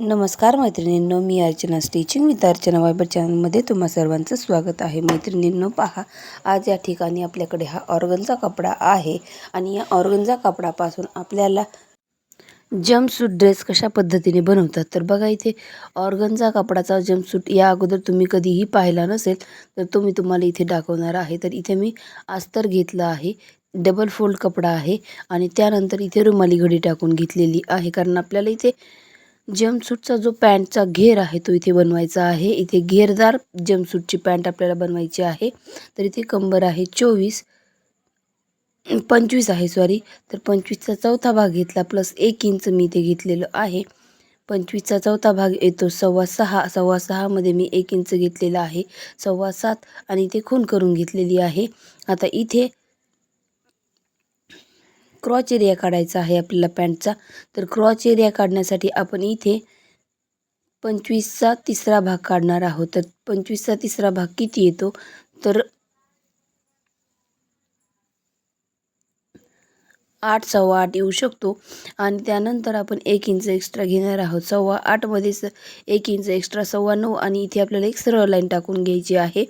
नमस्कार मैत्रिणींनो मी अर्चना स्टिचिंग विथ अर्चना वायबर चॅनलमध्ये तुम्हा सर्वांचं स्वागत आहे. मैत्रिणींनो पहा आज या ठिकाणी आपल्याकडे हा ऑर्गनचा कपडा आहे आणि या ऑर्गनचा कपडापासून आपल्याला जम्पसूट ड्रेस कशा पद्धतीने बनवतात? तर बघा इथे ऑर्गनचा कपडाचा जम्पसूट या अगोदर तुम्ही कधीही पाहिला नसेल तर तो मी तुम्हाला इथे दाखवणार आहे. तर इथे मी अस्तर घेतलं आहे डबल फोल्ड कपडा आहे आणि त्यानंतर इथे रुमाली घडी टाकून घेतलेली आहे कारण आपल्याला इथे जमसूटचा जो पॅन्टचा घेर आहे तो इथे बनवायचा आहे. इथे घेरदार जमसूटची पॅन्ट आपल्याला बनवायची आहे. तर इथे कंबर आहे चोवीस. पंचवीस आहे सॉरी तर पंचवीसचा चौथा भाग घेतला प्लस एक इंच मी इथे घेतलेलं आहे. पंचवीसचा चौथा भाग येतो सव्वा सहा. सव्वा सहामध्ये मी एक इंच घेतलेला आहे. सव्वा सात आणि इथे खून करून घेतलेली आहे. आता इथे क्रॉच एरिया काढायचा आहे आपल्याला पॅन्टचा तर क्रॉच एरिया काढण्यासाठी आपण इथे पंचवीसचा तिसरा भाग काढणार आहोत. तर पंचवीसचा तिसरा भाग किती येतो? तर आठ सव्वा आठ येऊ शकतो. आणि त्यानंतर आपण एक इंच एक्स्ट्रा घेणार आहोत. सव्वा आठमध्येच एक इंच एक्स्ट्रा सव्वा नऊ आणि इथे आपल्याला एक सरळ लाईन टाकून घ्यायची आहे.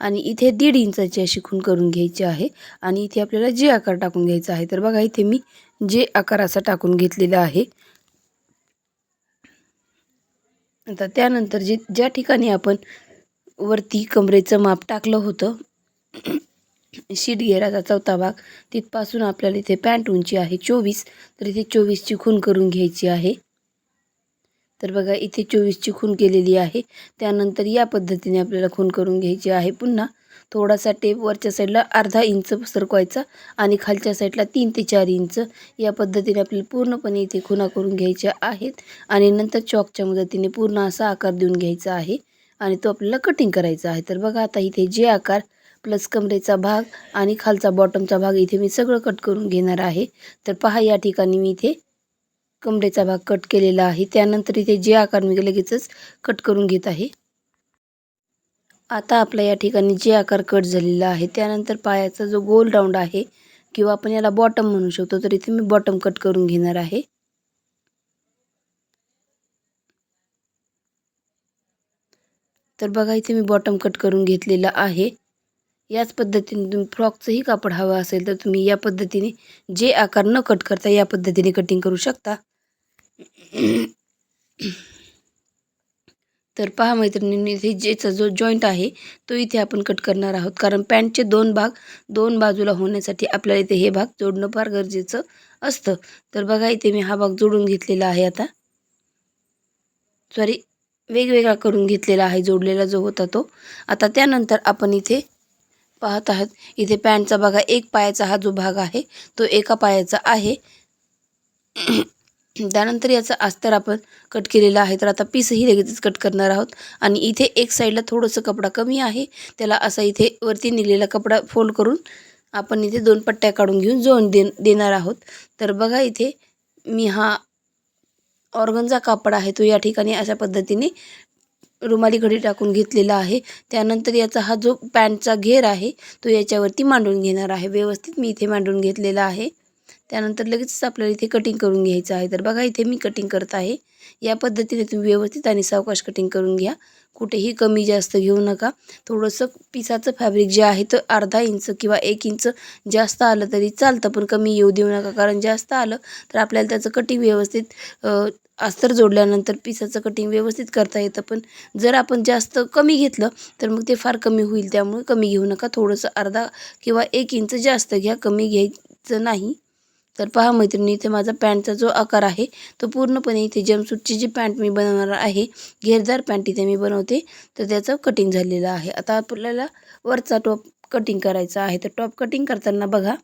आणि इथे दीड इंचाची अशी खून करून घ्यायची आहे. आणि इथे आपल्याला जे आकार टाकून घ्यायचा आहे तर बघा इथे मी जे आकार असा टाकून घेतलेला आहे. आता त्यानंतर जे ज्या ठिकाणी आपण वरती कमरेचं माप टाकलं होतं शीट घेराचा चौथा भाग. तिथपासून आपल्याला इथे पॅन्ट उंची आहे चोवीस. तर इथे चोवीसची खून करून घ्यायची आहे. तर बघा इथे चोवीसची खून केलेली आहे. त्यानंतर या पद्धतीने आपल्याला खून करून घ्यायची आहे. पुन्हा थोडासा टेप वरच्या साईडला अर्धा इंच सरकवायचा आणि खालच्या साईडला तीन ते चार इंच. या पद्धतीने आपल्याला पूर्णपणे इथे खुणा करून घ्यायच्या आहेत. आणि नंतर चॉकच्या मदतीने पूर्ण असा आकार देऊन घ्यायचा आहे. आणि तो आपल्याला कटिंग करायचा आहे. तर बघा आता इथे जे आकार प्लस कमरेचा भाग आणि खालचा बॉटमचा भाग इथे मी सगळं कट करून घेणार आहे. तर पहा या ठिकाणी मी इथे कमरेचा भाग कट केलेला आहे. त्यानंतर इथे जे आकार मी लगेचच कट करून घेत आहे. आता आपल्या या ठिकाणी जे आकार कट झालेला आहे त्यानंतर पायाचा जो गोल राऊंड आहे किंवा आपण याला बॉटम म्हणू शकतो तर इथे मी बॉटम कट करून घेणार आहे. तर बघा इथे मी बॉटम कट करून घेतलेला आहे. याच पद्धतीने तुम्ही फ्रॉकचंही कापड हवं असेल तर तुम्ही या पद्धतीने जे आकार न कट करता या पद्धतीने कटिंग करू शकता. तर पहा मैत्रिणींनी इथे जेचा जो जॉईंट आहे तो इथे आपण कट करणार आहोत. कारण पॅन्टचे दोन भाग दोन बाजूला होण्यासाठी आपल्याला इथे हे भाग जोडणं फार गरजेचं असतं. तर बघा इथे मी हा भाग जोडून घेतलेला आहे आता. सॉरी वेगवेगळा करून घेतलेला आहे जोडलेला जो होता तो. आता त्यानंतर आपण इथे पाहत आहात. इथे पॅन्टचा बघा एक पायाचा हा जो भाग आहे तो एका पायाचा आहे. त्यानंतर याचा अस्तर आपण कट केलेला आहे. तर आता पीसही लगेचच कट करणार आहोत. आणि इथे एक साईडला थोडंसं कपडा कमी आहे. त्याला असा इथे वरती निघलेला कपडा फोल्ड करून आपण इथे दोन पट्ट्या काढून घेऊन जोड दे देणार आहोत. तर बघा इथे मी हा ऑर्गनचा कापड आहे तो या ठिकाणी अशा पद्धतीने रुमाली घडी टाकून घेतलेला आहे. त्यानंतर याचा हा जो पॅन्टचा घेर आहे तो याच्यावरती मांडून घेणार आहे. व्यवस्थित मी इथे मांडून घेतलेला आहे. त्यानंतर लगेचच आपल्याला इथे कटिंग करून घ्यायचं आहे. तर बघा इथे मी कटिंग करत आहे. या पद्धतीने तुम्ही व्यवस्थित आणि सावकाश कटिंग करून घ्या. कुठेही कमी जास्त घेऊ नका. थोडंसं पिसाचं फॅब्रिक जे आहे तर अर्धा इंच किंवा एक इंच जास्त आलं तरी चालतं पण कमी येऊ देऊ नका. कारण जास्त आलं तर आपल्याला त्याचं कटिंग व्यवस्थित अस्तर जोडल्यानंतर पिसाचं कटिंग व्यवस्थित करता येतं. पण जर आपण जास्त कमी घेतलं तर मग ते फार कमी होईल. त्यामुळे कमी घेऊ नका. थोडंसं अर्धा किंवा एक इंच जास्त घ्या. कमी घ्यायचं नाही. तर पहा मैत्रिणी इथे माझा पॅन्टचा जो आकार आहे तो पूर्णपणे इथे जमसूटची जी पॅन्ट मी बनवणार आहे घेरदार पॅन्ट इथे मी बनवते. तर त्याचं कटिंग झालेलं आहे. आता आपल्याला वरचा टॉप कटिंग करायचा आहे. तर टॉप कटिंग करताना बघा.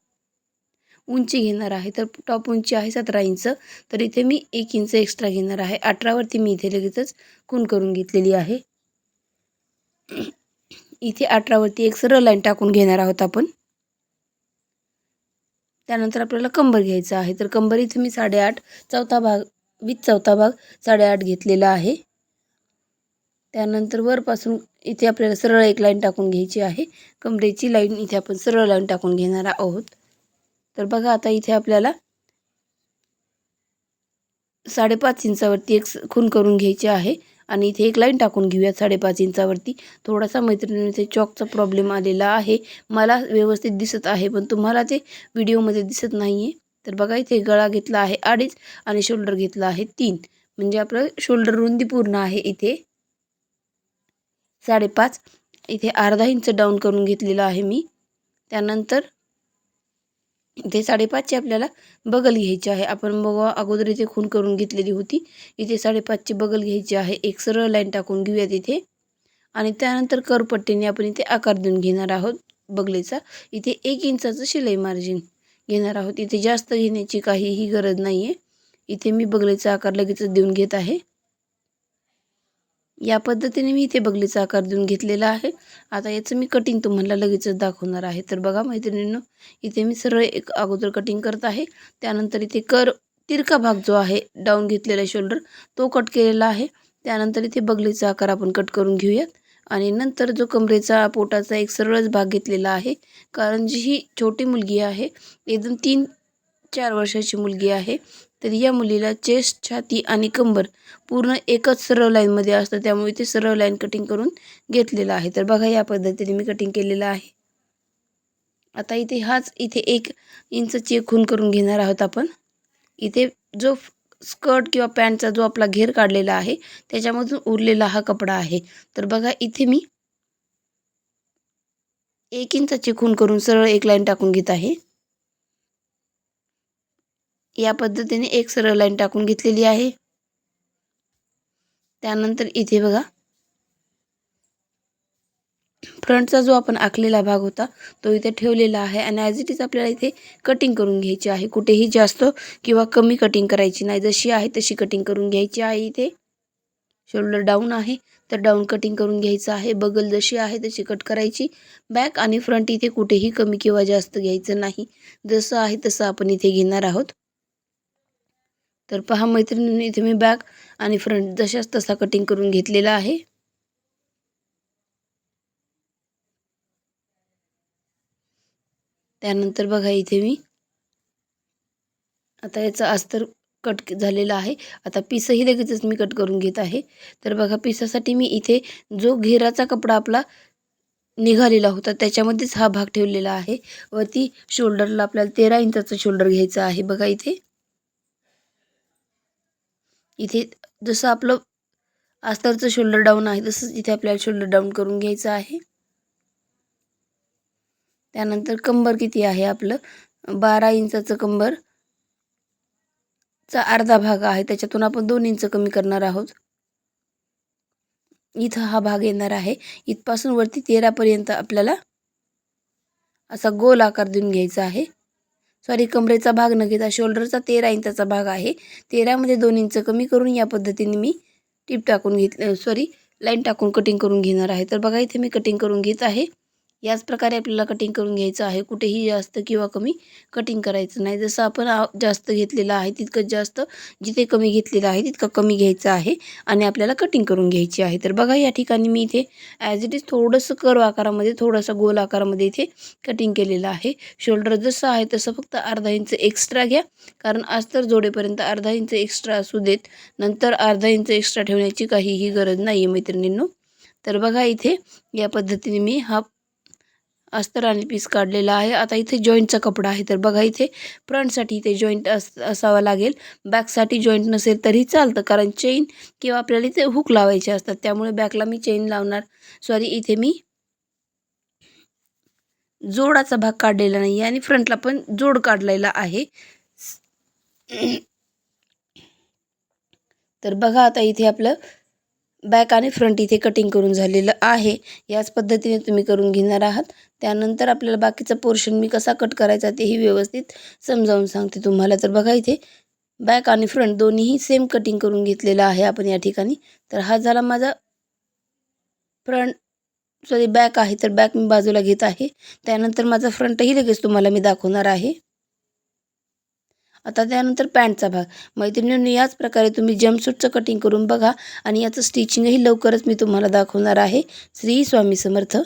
उंची घेणार आहे. तर टॉप उंची आहे सतरा इंच. तर इथे मी एक इंच एक्स्ट्रा घेणार आहे. अठरावरती मी इथे लगेचच खून करून घेतलेली आहे. इथे अठरावरती एक सरळ लाईन टाकून घेणार आहोत आपण. त्यानंतर आपल्याला कंबर घ्यायचं आहे. तर कंबर इथे मी साडेआठ चौथा भाग वीस चौथा भाग साडेआठ घेतलेला आहे. त्यानंतर वरपासून इथे आपल्याला सरळ एक लाईन टाकून घ्यायची आहे. कमरेची लाईन इथे आपण सरळ लाईन टाकून घेणार आहोत. तर बघा आता इथे आपल्याला साडेपाच इंचावरती एक स- खून करून घ्यायची आहे. आणि इथे एक लाईन टाकून घेऊयात साडेपाच इंचावरती. थोडासा मैत्रिणी ते चॉकचा प्रॉब्लेम आलेला आहे. मला व्यवस्थित दिसत आहे पण तुम्हाला ते व्हिडिओमध्ये दिसत नाही आहे तर बघा इथे गळा घेतला आहे अडीच आणि शोल्डर घेतला आहे तीन. म्हणजे आपलं शोल्डर रुंदी पूर्ण आहे इथे. साडेपाच. इथे अर्धा इंच डाऊन करून घेतलेला आहे मी. त्यानंतर इथे साडेपाचची आपल्याला बगल घ्यायची आहे. आपण बघा अगोदर इथे खून करून घेतलेली होती. इथे साडेपाचची बगल घ्यायची आहे. एक सरळ लाईन टाकून घेऊयात इथे. आणि त्यानंतर करपट्टीने आपण इथे आकार देऊन घेणार आहोत बगलेचा. इथे एक इंचाचं शिलाई मार्जिन घेणार आहोत. इथे जास्त घेण्याची काहीही गरज नाही आहे इथे मी बगलेचा आकार लगेचच देऊन घेत आहे. या पद्धतीने मी इथे बगलीचा आकार देऊन घेतलेला आहे. आता याचं मी कटिंग तुम्हाला लगेचच दाखवणार आहे. तर बघा मैत्रिणींनो इथे मी सरळ एक अगोदर कटिंग करत आहे. त्यानंतर इथे कर तिरका भाग जो आहे डाऊन घेतलेला शोल्डर तो कट केलेला आहे. त्यानंतर इथे बगलीचा आकार आपण कट करून घेऊयात. आणि नंतर जो कमरेचा पोटाचा एक सरळच भाग घेतलेला आहे कारण जी ही छोटी मुलगी आहे एकदम तीन चार वर्षाची मुलगी आहे तर या मुलीला चेस्ट छाती आणि कंबर पूर्ण एकच सरळ लाईनमध्ये असतं. त्यामुळे ते सरळ लाईन कटिंग करून घेतलेलं आहे. तर बघा या पद्धतीने मी कटिंग केलेलं आहे. आता इथे हाच इथे एक इंचची एक खून करून घेणार आहोत आपण. इथे जो स्कर्ट किंवा पॅन्टचा जो आपला घेर काढलेला आहे त्याच्यामधून उरलेला हा कपडा आहे. तर बघा इथे मी एक इंचाची खून करून सरळ एक लाईन टाकून घेत आहे. या पद्धतीने एक सरळ लाईन टाकून घेतलेली आहे. त्यानंतर इथे बघा. फ्रंटचा जो आपण आखलेला भाग होता तो इथे ठेवलेला आहे आणि ॲज इट इज आपल्याला इथे कटिंग करून घ्यायची आहे. कुठेही जास्त किंवा कमी कटिंग करायची नाही. जशी आहे तशी कटिंग करून घ्यायची आहे इथे. शोल्डर डाऊन आहे तर डाऊन कटिंग करून घ्यायचं आहे. बगल जशी आहे तशी कट करायची. बॅक आणि फ्रंट इथे कुठेही कमी किंवा जास्त घ्यायचं नाही. जसं आहे तसं आपण इथे घेणार आहोत. तर पहा मैत्रिणींनी इथे मी बॅक आणि फ्रंट जशाच तसा कटिंग करून घेतलेला आहे. त्यानंतर बघा इथे मी आता याचा अस्तर कट झालेला आहे. आता पिसही लगेचच मी कट करून घेत आहे. तर बघा पिसासाठी मी इथे जो घेराचा कपडा आपला निघालेला होता त्याच्यामध्येच हा भाग ठेवलेला आहे. वरती शोल्डरला आपल्याला तेरा इंचाचं शोल्डर घ्यायचं आहे. बघा इथे. इथे जसं आपलं अस्तरचं शोल्डर डाऊन आहे तसंच इथे आपल्याला शोल्डर डाऊन करून घ्यायचं आहे. त्यानंतर कंबर किती आहे आपलं? बारा इंचाचं कंबर चा अर्धा भाग आहे त्याच्यातून आपण दोन इंच कमी करणार आहोत. इथं हा भाग येणार आहे. इथपासून वरती तेरापर्यंत आपल्याला असा गोल आकार देऊन घ्यायचा आहे. सॉरी कमरेचा भाग न घेता शोल्डरचा तेरा इंचाचा भाग आहे. तेरामध्ये दोन इंच कमी करून या पद्धतीने मी टीप टाकून घेत सॉरी लाईन टाकून कटिंग करून घेणार आहे. तर बघा इथे मी कटिंग करून घेत आहे. याच प्रकारे आपल्याला कटिंग करून घ्यायचं आहे. कुठेही जास्त किंवा कमी कटिंग करायचं नाही. जसं आपण जास्त घेतलेलं आहे तितकं जास्त जिथे कमी घेतलेलं आहे तितकं कमी घ्यायचं आहे आणि आपल्याला कटिंग करून घ्यायची आहे. तर बघा या ठिकाणी मी इथे ॲज इट इज थोडंसं कर्व आकारामध्ये थोडंसं गोल आकारामध्ये इथे कटिंग केलेलं आहे. शोल्डर जसं आहे तसं फक्त अर्धा इंच एक्स्ट्रा घ्या. कारण अस्तर जोडेपर्यंत अर्धा इंच एक्स्ट्रा असू देत. नंतर अर्धा इंच एक्स्ट्रा ठेवण्याची काहीही गरज नाही आहे मैत्रिणींनो. तर बघा इथे या पद्धतीने मी हा अस्तर आणि पीस काढलेला आहे. आता इथे जॉईंटचा कपडा आहे. तर बघा इथे फ्रंटसाठी इथे जॉईंट अस असावा लागेल. बॅकसाठी जॉईंट नसेल तरी चालतं. कारण चेन किंवा आपल्याला इथे हुक लावायचे असतात. त्यामुळे बॅकला मी चेन लावणार. सॉरी इथे मी जोडाचा भाग काढलेला नाही आहे आणि फ्रंटला पण जोड काढलेला आहे. तर बघा आता इथे आपलं बॅक आणि फ्रंट इथे कटिंग करून झालेलं आहे. याच पद्धतीने तुम्ही करून घेणार आहात. त्यानंतर आपल्याला बाकीचा पोर्शन मी कसा कट करायचा तेही व्यवस्थित समजावून सांगते तुम्हाला. तर बघा इथे बॅक आणि फ्रंट दोन्हीही सेम कटिंग करून घेतलेलं आहे आपण या ठिकाणी. तर हा झाला माझा फ्रंट सॉरी बॅक आहे. तर बॅक मी बाजूला घेत आहे. त्यानंतर माझा फ्रंटही लगेच तुम्हाला मी दाखवणार आहे. आता त्यानंतर पॅन्टचा भाग. मैत्रिणींनी याच प्रकारे तुम्ही जम्पसूटचं कटिंग करून बघा आणि याचं स्टिचिंगही लवकरच मी तुम्हाला दाखवणार आहे. श्री स्वामी समर्थ.